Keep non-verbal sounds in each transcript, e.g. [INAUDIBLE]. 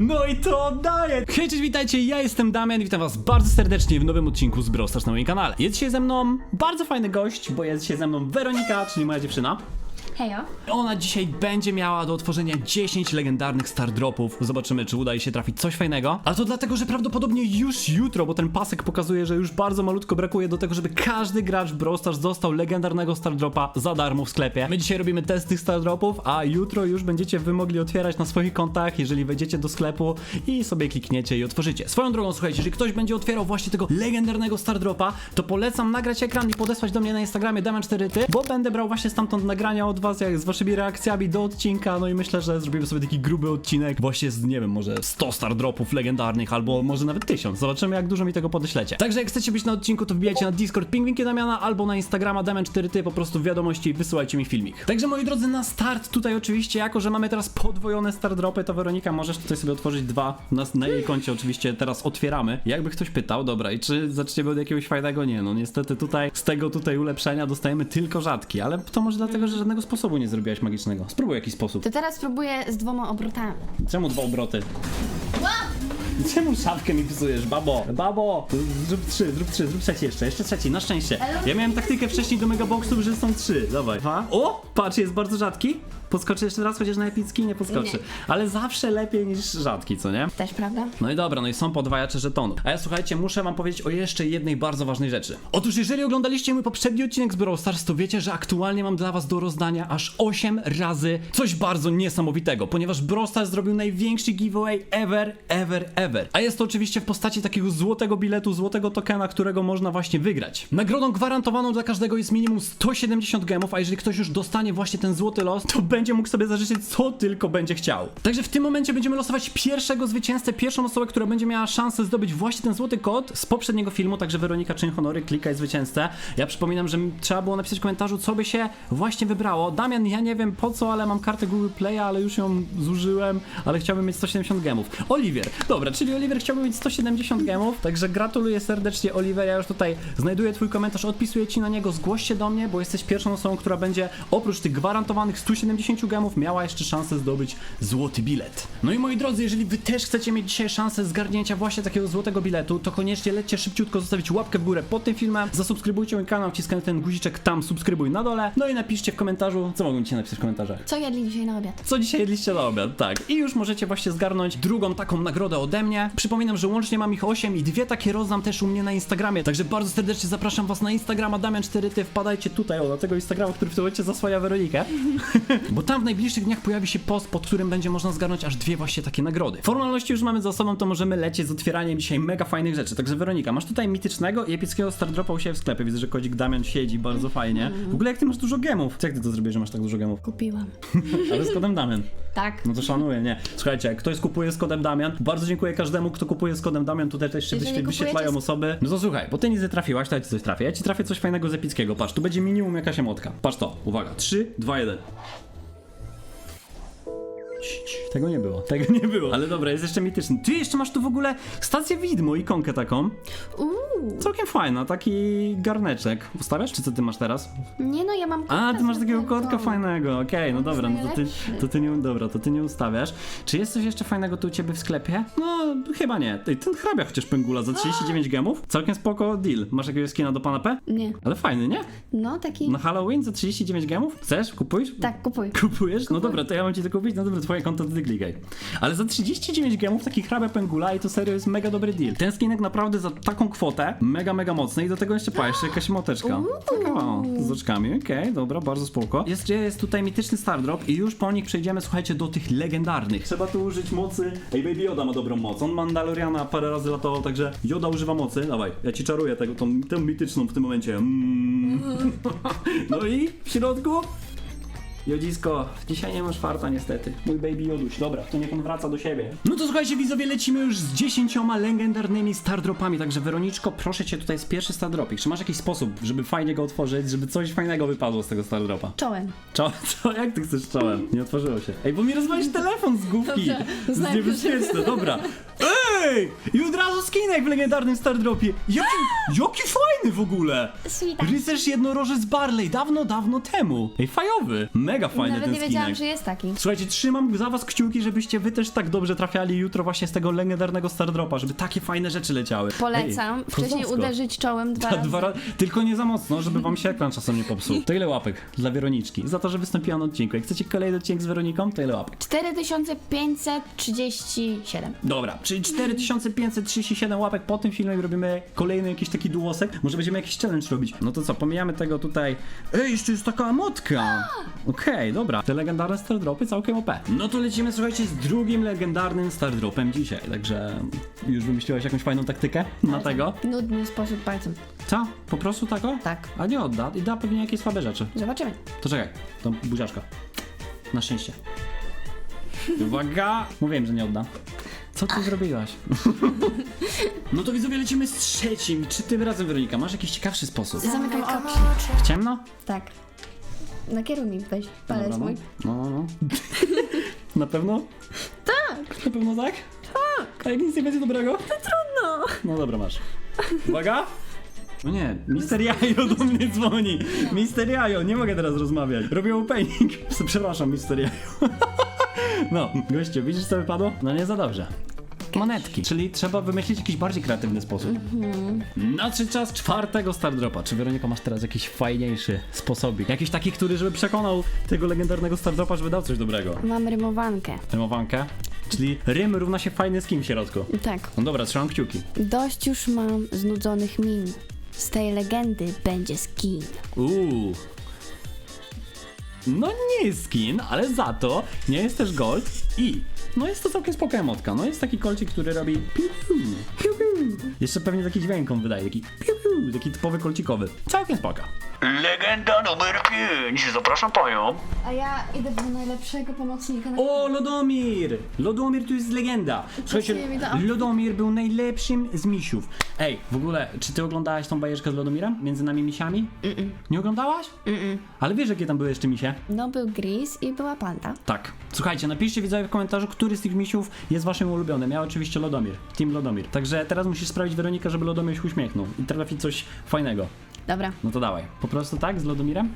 no i to oddaję. Hej, cześć, witajcie, ja jestem Damian i witam was bardzo serdecznie w nowym odcinku z Brawl Stars na moim kanale. Jest dzisiaj ze mną bardzo fajny gość, bo jest dzisiaj ze mną Weronika, czyli moja dziewczyna. Hejo. Ona dzisiaj będzie miała do otworzenia 10 legendarnych star dropów. Zobaczymy, czy uda jej się trafić coś fajnego. Ale to dlatego, że prawdopodobnie już jutro, bo ten pasek pokazuje, że już bardzo malutko brakuje do tego, żeby każdy gracz Brawl Stars dostał legendarnego star dropa za darmo w sklepie. My dzisiaj robimy test tych star dropów, a jutro już będziecie wy mogli otwierać na swoich kontach, jeżeli wejdziecie do sklepu i sobie klikniecie i otworzycie. Swoją drogą, słuchajcie, jeżeli ktoś będzie otwierał właśnie tego legendarnego star dropa, to polecam nagrać ekran i podesłać do mnie na Instagramie Damian4ty, bo będę brał właśnie stamtąd nagrania od was, jak z waszymi reakcjami do odcinka, no i myślę, że zrobimy sobie taki gruby odcinek właśnie z, nie wiem, może 100 star dropów legendarnych, albo może nawet 1000. Zobaczymy, jak dużo mi tego podeślecie. Także jak chcecie być na odcinku, to wbijajcie na Discord Pingwinki Damiana, albo na Instagrama Damian4ty, po prostu wiadomości wysyłajcie mi filmik. Także moi drodzy, na start tutaj oczywiście, jako że mamy teraz podwojone star dropy, to Weronika, możesz tutaj sobie otworzyć dwa, na, na jej koncie oczywiście teraz otwieramy. Jakby ktoś pytał, dobra, i czy zaczniemy od jakiegoś fajnego? Nie, no niestety tutaj, z tego tutaj ulepszenia dostajemy tylko rzadki, ale to może dlatego, że żadnego sposobu nie zrobiłaś magicznego. Spróbuj jakiś sposób. To teraz spróbuję z dwoma obrotami. Czemu dwa obroty? Czemu szafkę mi psujesz, babo? Babo! Zrób trzy, zrób trzy, zrób trzeci jeszcze, jeszcze trzeci, na szczęście. Ja miałem taktykę wcześniej do megaboxów, że są trzy. Dawaj. Dwa. O! Patrz, jest bardzo rzadki. Podskoczy jeszcze raz, chociaż na epicki nie podskoczy. Nie. Ale zawsze lepiej niż rzadki, co nie? Też, prawda? No i dobra, no i są podwajacze żetonów. A ja słuchajcie, muszę wam powiedzieć o jeszcze jednej bardzo ważnej rzeczy. Otóż jeżeli oglądaliście mój poprzedni odcinek z Brawl Stars, to wiecie, że aktualnie mam dla was do rozdania aż 8 razy coś bardzo niesamowitego, ponieważ Brawl Stars zrobił największy giveaway ever, ever, ever. A jest to oczywiście w postaci takiego złotego biletu, złotego tokena, którego można właśnie wygrać. Nagrodą gwarantowaną dla każdego jest minimum 170 gemów, a jeżeli ktoś już dostanie właśnie ten złoty los, to będzie mógł sobie zażyczyć co tylko będzie chciał. Także w tym momencie będziemy losować pierwszego zwycięzcę, pierwszą osobę, która będzie miała szansę zdobyć właśnie ten złoty kod z poprzedniego filmu, także Weronika czyń honory, klikaj zwycięzcę. Ja przypominam, że trzeba było napisać w komentarzu, co by się właśnie wybrało. Damian, ja nie wiem po co, ale mam kartę Google Playa, ale już ją zużyłem, ale chciałbym mieć 170 gemów. Oliwier, dobra, czyli Oliwier chciałby mieć 170 gemów, także gratuluję serdecznie Oliver, ja już tutaj znajduję twój komentarz, odpisuję ci na niego, zgłoś się do mnie, bo jesteś pierwszą osobą, która będzie oprócz tych gwarantowanych 170 gemów miała jeszcze szansę zdobyć złoty bilet. No i moi drodzy, jeżeli wy też chcecie mieć dzisiaj szansę zgarnięcia właśnie takiego złotego biletu, to koniecznie lećcie szybciutko zostawić łapkę w górę pod tym filmem, zasubskrybujcie mój kanał, wciskając ten guziczek tam, subskrybuj na dole, no i napiszcie w komentarzu, co mogą dzisiaj napisać w komentarzach. Co jedli dzisiaj na obiad? Co dzisiaj jedliście na obiad, tak. I już możecie właśnie zgarnąć drugą taką nagrodę ode mnie. Przypominam, że łącznie mam ich 8 i dwie takie rozdam też u mnie na Instagramie. Także bardzo serdecznie zapraszam was na Instagrama Damian4ty. Wpadajcie tutaj, o, na tego Instagrama, który w tym momencie zasłania Weronikę. [LAUGHS] Bo tam w najbliższych dniach pojawi się post, pod którym będzie można zgarnąć aż dwie właśnie takie nagrody. Formalności już mamy za sobą, to możemy lecieć z otwieraniem dzisiaj mega fajnych rzeczy. Także Weronika, masz tutaj mitycznego i epickiego Stardropa u siebie w sklepie. Widzę, że kodzik Damian siedzi bardzo fajnie. W ogóle jak ty masz dużo gemów? Jak ty to zrobiłeś, że masz tak dużo gemów? Kupiłam. [LAUGHS] Ale z kodem Damian. Tak. No to szanuję, nie. Słuchajcie, jak ktoś kupuje z kodem Damian, bardzo dziękuję każdemu, kto kupuje z kodem Damian, tutaj też się Jeżeli wyświe- wyświetlają kupujecie osoby. No to słuchaj, bo ty nic nie trafiłaś, to ja ci coś trafię. Ja ci trafię coś fajnego z epickiego, patrz, tu będzie minimum jakaś emotka. Patrz to, uwaga, 3, 2, 1. Tego nie było, tego nie było. Ale dobra, jest jeszcze mityczny. Ty jeszcze masz tu w ogóle stację widmo, ikonkę taką. Uuu. Całkiem fajna, taki garneczek. Ustawiasz, czy co ty masz teraz? Nie no, ja mam A, kotka ty masz takiego kotka fajnego, okej, no dobra, no to ty, to ty nie, dobra, to ty nie ustawiasz. Czy jest coś jeszcze fajnego tu u ciebie w sklepie? No, chyba nie. Ej, ten hrabia chociaż pęgula za 39 gemów? Całkiem spoko deal. Masz jakiegoś skina do pana P? Nie. Ale fajny, nie? No, taki... Na Halloween za 39 gemów? Chcesz? Kupujesz? Tak, kupuj. Kupujesz? No dobra, to ja mam ci to kupić, no dobra, twoje konto to ty klikaj. Ale za 39 gemów taki hrabia pęgula i to serio jest mega dobry deal. Ten skinek naprawdę za taką kwotę, mega, mega mocny i do tego jeszcze pa, jeszcze jakaś moteczka. Taka o, z oczkami, okej, dobra, bardzo spoko. Jest, jest tutaj mityczny Stardrop i już po nich przejdziemy, słuchajcie, do tych legendarnych. Trzeba tu użyć mocy. Ej, Baby Yoda ma dobrą moc. On Mandaloriana parę razy latował, także Yoda używa mocy. Dawaj, ja ci czaruję tego, tą, tę mityczną w tym momencie. Mm. [LAUGHS] No i w środku Jodzisko, dzisiaj nie masz farta niestety. Mój baby Joduś, dobra, to niech on wraca do siebie. No to słuchajcie widzowie, lecimy już z dziesięcioma legendarnymi stardropami, także Weroniczko, proszę cię tutaj z pierwszy stardropik. Czy masz jakiś sposób, żeby fajnie go otworzyć, żeby coś fajnego wypadło z tego stardropa? Czołem. Czo, [LAUGHS] co, jak ty chcesz czołem? Nie otworzyło się. Ej, bo mi rozwalisz telefon z główki. Dobrze, To jest znajdę. niebezpieczne, dobra. [LAUGHS] Ej! I od razu skinek w legendarnym Star Dropie. Jaki, [GASPS] jaki fajny w ogóle! Sweeta. Rycerz jednorożec Barley, dawno, dawno temu. Ej, fajowy. Mega fajny Nawet ten nie skinek. wiedziałam, że jest taki. Słuchajcie, trzymam za was kciuki, żebyście wy też tak dobrze trafiali jutro właśnie z tego legendarnego Star Dropa, żeby takie fajne rzeczy leciały. Polecam Ej, wcześniej kozacko. uderzyć czołem dwa Ta [LAUGHS] razy. dwa razy. Tylko nie za mocno, żeby wam się ekran czasem nie popsuł. To ile łapek dla Weroniczki? Za to, że wystąpiła na odcinku. Jak chcecie kolejny odcinek z Weroniką, to ile łapek? 4537. Dobra, czyli 4537 łapek po tym filmie i robimy kolejny jakiś taki duosek. Może będziemy jakiś challenge robić. No to co, pomijamy tego tutaj. Ej, jeszcze jest taka motka! Okej, dobra. Te legendarne Star Dropy całkiem OP. No to lecimy, słuchajcie, z drugim legendarnym Star Dropem dzisiaj. Także już wymyśliłaś jakąś fajną taktykę na tego? Nudny sposób palcem. Co? Po prostu tako? Tak. A nie odda i da pewnie jakieś słabe rzeczy. Zobaczymy. To czekaj, to buziaczka. Na szczęście. Uwaga! Mówiłem, że nie odda. Co ty zrobiłaś? [LAUGHS] no to widzowie lecimy z trzecim. Czy tym razem, Weronika, masz jakiś ciekawszy sposób? Zamykam oczy. W ciemno? Tak. Nakieruj mi weź palec Dobra, no. mój. No, no, no. [LAUGHS] Na pewno? Tak! Na pewno tak? Tak! A jak nic nie będzie dobrego? To trudno! No dobra, masz. Uwaga! No nie, [LAUGHS] Mister Jajo do mnie dzwoni. Mister Jajo, nie mogę teraz rozmawiać. Robię opening. Przepraszam, Mister Jajo. No, gościu, widzisz co wypadło? No nie za dobrze. Monetki, czyli trzeba wymyślić jakiś bardziej kreatywny sposób. Nadszedł czas czwartego Star Dropa. Czy Weronika masz teraz jakiś fajniejszy sposobik? Jakiś taki, który żeby przekonał tego legendarnego Star Dropa, żeby dał coś dobrego. Mam rymowankę. Rymowankę? Czyli rym równa się fajny skin w środku. Tak. No dobra, trzymam kciuki. Dość już mam znudzonych min. Z tej legendy będzie skin. Uuu. No nie jest skin, ale za to nie jest też gold i no jest to całkiem spoko emotka. No jest taki kolcik, który robi piu piu, piu. Jeszcze pewnie taki dźwięk on wydaje, taki piu piu, taki typowy kolcikowy. Całkiem spoko. Legenda numer 5, zapraszam panią. A ja idę do najlepszego pomocnika na O, Lodomir! Lodomir to jest legenda. Słuchajcie, Pasuje mi do- Lodomir był najlepszym z misiów. Ej, w ogóle, czy ty oglądałaś tą bajeczkę z Lodomirem? Między nami misiami? Nie oglądałaś? Ale wiesz, jakie tam były jeszcze misie? No był Gris i była panda. Tak. Słuchajcie, napiszcie widzowie w komentarzu, który z tych misiów jest waszym ulubionym. Ja oczywiście Lodomir. Team Lodomir. Także teraz musisz sprawić Weronika, żeby Lodomir się uśmiechnął i trafi coś fajnego. Dobra. No to dawaj. Po prostu tak, z Lodomirem?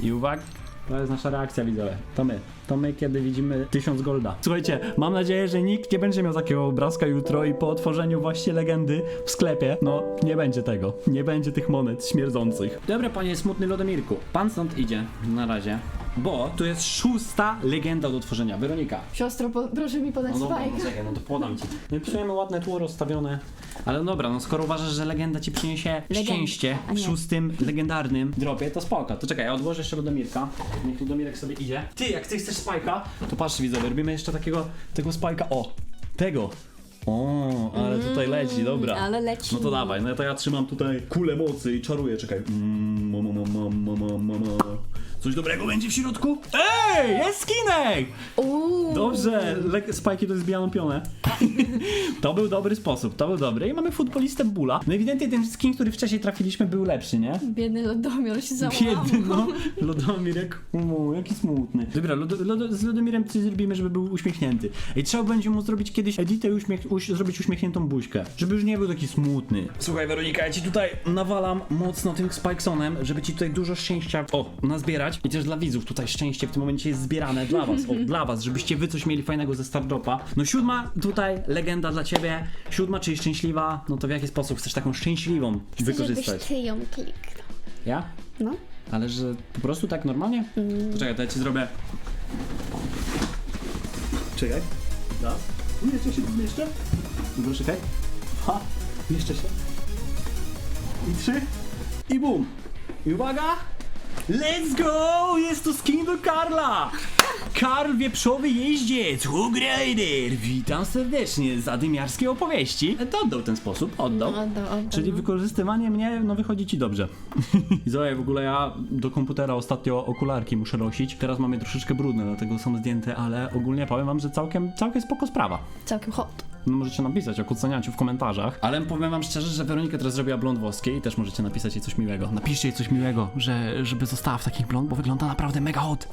I uwaga. To jest nasza reakcja, widzowie. To my. To my, kiedy widzimy 1000 golda. Słuchajcie, mam nadzieję, że nikt nie będzie miał takiego obrazka jutro i po otworzeniu właśnie legendy w sklepie, no, nie będzie tego. Nie będzie tych monet śmierdzących. Dobra, panie smutny Lodomirku. Pan stąd idzie. Na razie. Bo tu jest szósta legenda do otworzenia. Weronika. Siostro, po, proszę mi podać No dobra, no czekaj, no to podam ci. No i ładne tło rozstawione. Ale dobra, no skoro uważasz, że legenda ci przyniesie Legenda, szczęście a w nie. szóstym legendarnym dropie, to spoko. To czekaj, ja odłożę jeszcze Lodomirka. Niech Lodomirek sobie idzie. Ty, jak ty chcesz spajka, to patrz widzowie, robimy jeszcze takiego, tego spajka, o, tego. O, ale tutaj leci, dobra. ale leci. No to dawaj, no to ja trzymam tutaj kulę mocy i czaruję, czekaj. Mm, mo, mo, mo, mo, mo, mo, mo, mo. Coś dobrego będzie w środku? Ej, jest skinek! Uuu. Dobrze, le- spajki to jest białą pionę. [LAUGHS] to był dobry sposób, to był dobry. I mamy futbolistę Bula. No ewidentnie ten skin, który wcześniej trafiliśmy był lepszy, nie? Biedny Lodomior się załamał. Biedny, no. Lodomir, jak, jaki smutny. Dobra, Lodo, Lodo, z Lodomirem coś zrobimy, żeby był uśmiechnięty. I trzeba będzie mu zrobić kiedyś editę i uśmiech, uś, zrobić uśmiechniętą buźkę, żeby już nie był taki smutny. Słuchaj, Weronika, ja ci tutaj nawalam mocno tym Spikesonem, żeby ci tutaj dużo szczęścia, o, nazbierać. I też dla widzów tutaj szczęście w tym momencie jest zbierane dla was, o, [LAUGHS] dla was, żebyście wy coś mieli fajnego ze Stardropa. No siódma tutaj legenda dla ciebie. Siódma, czyli szczęśliwa, no to w jaki sposób chcesz taką szczęśliwą Chcę, wykorzystać? żebyś ty ją kliknął. Ja? No. Ale że po prostu tak normalnie? Mm. Poczekaj, to ja ci zrobię. Czekaj. Raz. Jeszcze się tu zmieszczę. Dobra, czekaj. Dwa. Jeszcze się. I trzy. I bum. I uwaga! Let's go! Jest to skin do Karla! Karl Wieprzowy Jeździec, Hug Rider! Witam serdecznie z Adymiarskiej opowieści. To oddał ten sposób, oddał. No, oddał, oddał. Czyli wykorzystywanie mnie, no wychodzi ci dobrze. [LAUGHS] Zoe, w ogóle ja do komputera ostatnio okularki muszę nosić. Teraz mamy troszeczkę brudne, dlatego są zdjęte, ale ogólnie powiem wam, że całkiem, całkiem spoko sprawa. Całkiem hot. No możecie napisać o kuceniaciu w komentarzach. Ale powiem wam szczerze, że Weronika teraz zrobiła blond włoski i też możecie napisać jej coś miłego. Napiszcie jej coś miłego, że, żeby została w takich blond, bo wygląda naprawdę mega hot.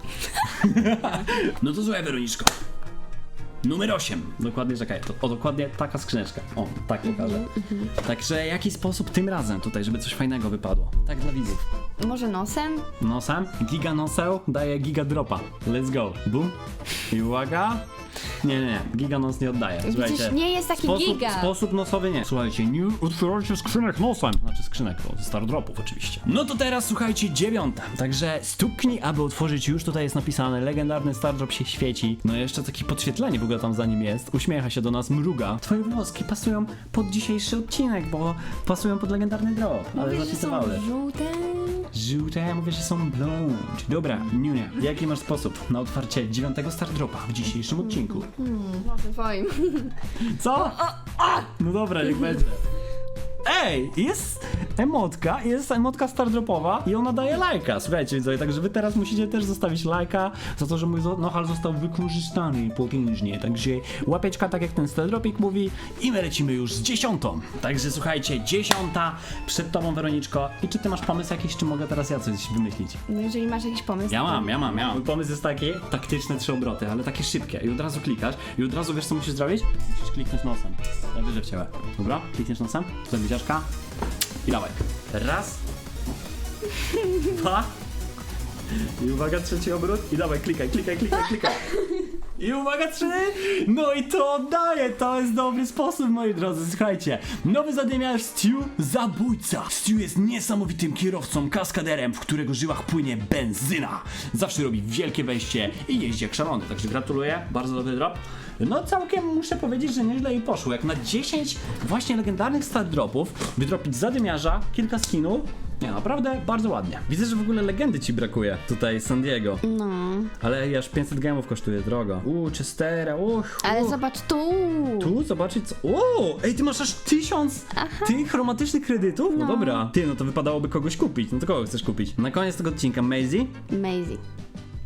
[LAUGHS] no to złe, Weroniczko. numer 8. Dokładnie, czekaj, to, o dokładnie taka skrzyneczka. O, tak pokażę. Także jaki sposób tym razem tutaj, żeby coś fajnego wypadło? Tak dla widzów. Może nosem? Nosem, giga noseł daje giga dropa. Let's go. Boom. I uwaga. Nie, nie, nie, giga nos nie oddaje. Widzisz, nie jest taki sposób, giga. Sposób nosowy nie. Słuchajcie, nie otwierajcie skrzynek nosem. Znaczy skrzynek, bo ze Stardropów oczywiście. No to teraz słuchajcie, dziewiąta. Także stuknij, aby otworzyć. Już tutaj jest napisane, legendarny Stardrop się świeci. No i jeszcze takie podświetlenie w ogóle tam za nim jest. Uśmiecha się do nas, mruga. Twoje włoski pasują pod dzisiejszy odcinek, bo pasują pod legendarny drop. Ale Mówię, że są zapisywały. żółte. Żółte, ja mówię, że są blonde. Dobra, Niunia, jaki masz sposób na otwarcie dziewiątego Stardropa w dzisiejszym odcinku? Może twoim. Co? No dobra, niech będzie. Ej, jest emotka, jest emotka stardropowa i ona daje lajka. Słuchajcie widzowie, także wy teraz musicie też zostawić lajka za to, że mój nohal został wykorzystany potężnie. Także łapeczka, tak jak ten stardropik mówi i my lecimy już z dziesiątą. Także słuchajcie, dziesiąta przed tobą Weroniczko. I czy ty masz pomysł jakiś, czy mogę teraz ja coś wymyślić? No jeżeli masz jakiś pomysł. Ja mam, ja mam, ja mam. Mój pomysł jest taki, taktyczne trzy obroty, ale takie szybkie. I od razu klikasz i od razu wiesz co musisz zrobić? Musisz kliknąć nosem. Wierzę w ciebie. Dobra? Klikniesz nosem, buziaczka i dawaj. Raz. Dwa. I uwaga, trzeci obrót i dawaj, klikaj, klikaj, klikaj, klikaj. I uwaga, trzy! No i to oddaję! To jest dobry sposób, moi drodzy. Słuchajcie, nowy zadymiarz Stu Zabójca. Stu jest niesamowitym kierowcą, kaskaderem, w którego żyłach płynie benzyna. Zawsze robi wielkie wejście i jeździ jak szalony. Także gratuluję, bardzo dobry drop. No całkiem muszę powiedzieć, że nieźle jej poszło. Jak na 10 właśnie legendarnych start dropów wydropić zadymiarza, kilka skinów, nie, naprawdę bardzo ładnie. Widzę, że w ogóle legendy ci brakuje tutaj San Diego. No. Ale aż 500 gemów kosztuje drogo. Uuu, Chestera, uch. Ale uch. zobacz tu. Tu zobaczyć co. O! Ej, ty masz aż tysiąc tych chromatycznych kredytów? No. No. dobra. Ty, no to wypadałoby kogoś kupić. No to kogo chcesz kupić? Na koniec tego odcinka Maisie? Maisie.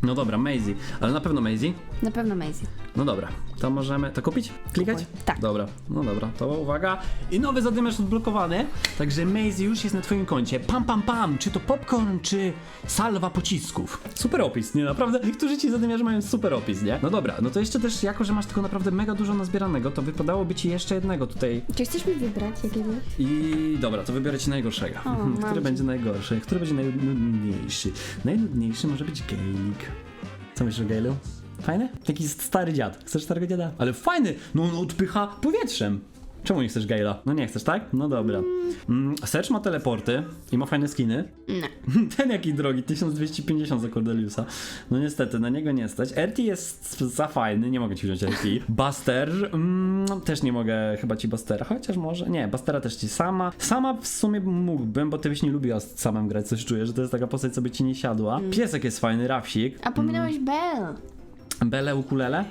No dobra, Maisie. Ale na pewno Maisie. Na pewno Maisie. No dobra, to możemy to kupić? Klikać? Kupuj. Tak. Dobra, no dobra, to uwaga. I nowy zadymiarz odblokowany, także Maisie już jest na twoim koncie. Pam, pam, pam, czy to popcorn, czy salwa pocisków. Super opis, nie? Naprawdę, niektórzy ci zadymiarze mają super opis, nie? No dobra, no to jeszcze też, jako że masz tego naprawdę mega dużo nazbieranego, to wypadałoby ci jeszcze jednego tutaj. Czy chcesz mi wybrać jakiegoś? I dobra, to wybiorę ci najgorszego. O, [LAUGHS] Mhm, mam Który cię. będzie najgorszy? Który będzie najnudniejszy? Najnudniejszy może być Gailik. Co myślisz o Gailu? Fajny? Taki stary dziad. Chcesz starego dziada? Ale fajny! No on odpycha powietrzem. Czemu nie chcesz Gaila? No nie chcesz, tak? No dobra. Mm, Search ma teleporty i ma fajne skiny. Nie. [LAUGHS] Ten jaki drogi, 1250 za Cordeliusa. No niestety, na niego nie stać. RT jest za fajny, nie mogę ci wziąć RT. Buster, mm, też nie mogę chyba ci Bustera, chociaż może, nie, Bustera też ci sama. Sama w sumie mógłbym, bo ty byś nie lubiła z samym grać, coś czuję, że to jest taka postać, co by ci nie siadła. Piesek jest fajny, Rafsik. A pominąłeś Belle. Bele ukulele?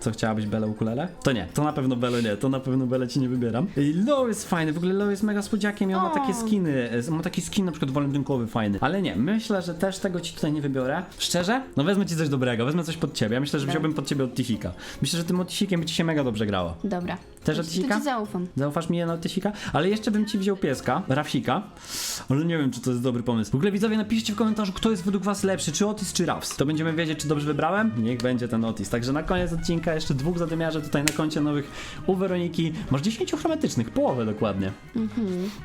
Co chciałabyś Bele ukulele? To nie, to na pewno Bele nie, to na pewno Bele ci nie wybieram. I Low jest fajny, w ogóle Low jest mega słodziakiem i on ma O. takie skiny, e, ma taki skin na przykład walentynkowy fajny. Ale nie, myślę, że też tego ci tutaj nie wybiorę. Szczerze? No wezmę ci coś dobrego, wezmę coś pod ciebie. Ja myślę, że wziąłbym pod ciebie od Tifika. Myślę, że tym od Tifikiem by ci się mega dobrze grało. Dobra. Też od Tifika? To ci zaufam. Zaufasz mi na Tysika? Ale jeszcze bym ci wziął pieska, Rafsika. Ale nie wiem, czy to jest dobry pomysł. W ogóle widzowie, napiszcie w komentarzu, kto jest według was lepszy, czy Otis, czy Rafs. To będziemy wiedzieć, czy dobrze wybrałem. Niech będzie ten Otis. Także na koniec odcinka jeszcze dwóch zadymiarzy tutaj na koncie nowych u Weroniki. Masz 10 chromatycznych, połowę dokładnie.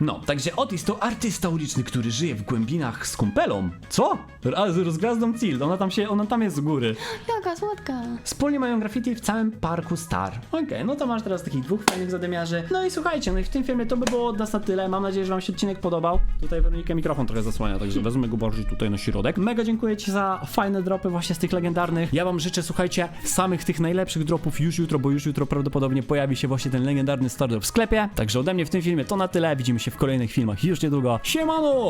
No, także Otis to artysta uliczny, który żyje w głębinach z kumpelą. Co? A, z rozgwiazdą Cil, ona tam się, ona tam jest z góry. [GASPS] Jaka słodka. Wspólnie mają graffiti w całym parku Star. Okej, no to masz teraz takich dwóch fajnych zadymiarzy. No i słuchajcie, no i w tym filmie to by było od nas na tyle. Mam nadzieję, że wam się odcinek podobał. Tutaj Weronikę mikrofon trochę zasłania, także wezmę go bardziej tutaj na środek. Mega dziękuję ci za fajne dropy właśnie z tych legendarnych. Ja wam życzę, słuchajcie, samych tych najlepszych dropów już jutro, bo już jutro prawdopodobnie pojawi się właśnie ten legendarny Stardrop w sklepie. Także ode mnie w tym filmie to na tyle. Widzimy się w kolejnych filmach już niedługo. Siemano!